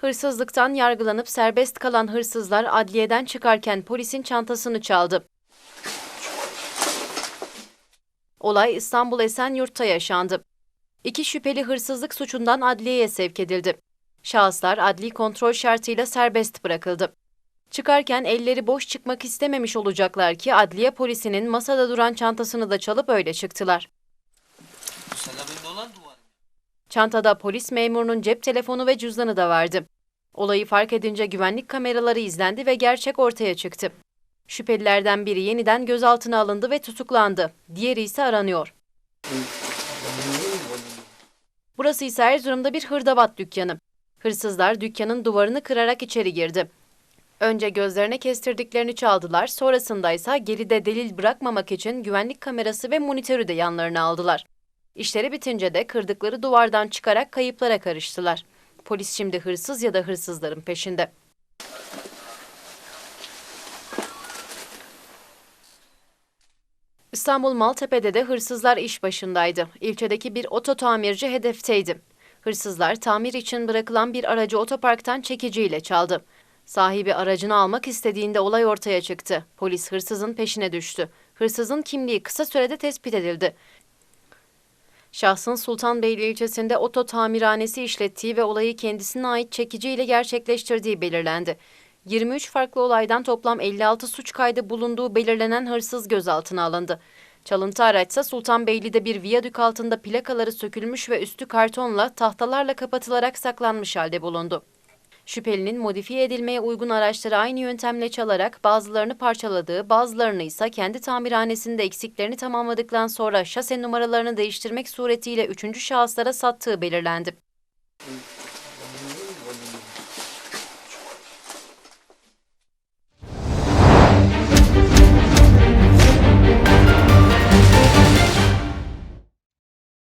Hırsızlıktan yargılanıp serbest kalan hırsızlar adliyeden çıkarken polisin çantasını çaldı. Olay İstanbul Esenyurt'ta yaşandı. İki şüpheli hırsızlık suçundan adliyeye sevk edildi. Şahıslar adli kontrol şartıyla serbest bırakıldı. Çıkarken elleri boş çıkmak istememiş olacaklar ki adliye polisinin masada duran çantasını da çalıp öyle çıktılar. Duvar. Çantada polis memurunun cep telefonu ve cüzdanı da vardı. Olayı fark edince güvenlik kameraları izlendi ve gerçek ortaya çıktı. Şüphelilerden biri yeniden gözaltına alındı ve tutuklandı. Diğeri ise aranıyor. Burası ise Erzurum'da bir hırdavat dükkanı. Hırsızlar dükkanın duvarını kırarak içeri girdi. Önce gözlerine kestirdiklerini çaldılar, sonrasında ise geride delil bırakmamak için güvenlik kamerası ve monitörü de yanlarına aldılar. İşleri bitince de kırdıkları duvardan çıkarak kayıplara karıştılar. Polis şimdi hırsız ya da hırsızların peşinde. İstanbul Maltepe'de de hırsızlar iş başındaydı. İlçedeki bir oto tamirci hedefteydi. Hırsızlar tamir için bırakılan bir aracı otoparktan çekiciyle çaldı. Sahibi aracını almak istediğinde olay ortaya çıktı. Polis hırsızın peşine düştü. Hırsızın kimliği kısa sürede tespit edildi. Şahsın Sultanbeyli ilçesinde oto tamirhanesi işlettiği ve olayı kendisine ait çekiciyle gerçekleştirdiği belirlendi. 23 farklı olaydan toplam 56 suç kaydı bulunduğu belirlenen hırsız gözaltına alındı. Çalıntı araçsa Sultanbeyli'de bir viyadük altında plakaları sökülmüş ve üstü kartonla tahtalarla kapatılarak saklanmış halde bulundu. Şüphelinin modifiye edilmeye uygun araçları aynı yöntemle çalarak bazılarını parçaladığı, bazılarını ise kendi tamirhanesinde eksiklerini tamamladıktan sonra şase numaralarını değiştirmek suretiyle üçüncü şahıslara sattığı belirlendi.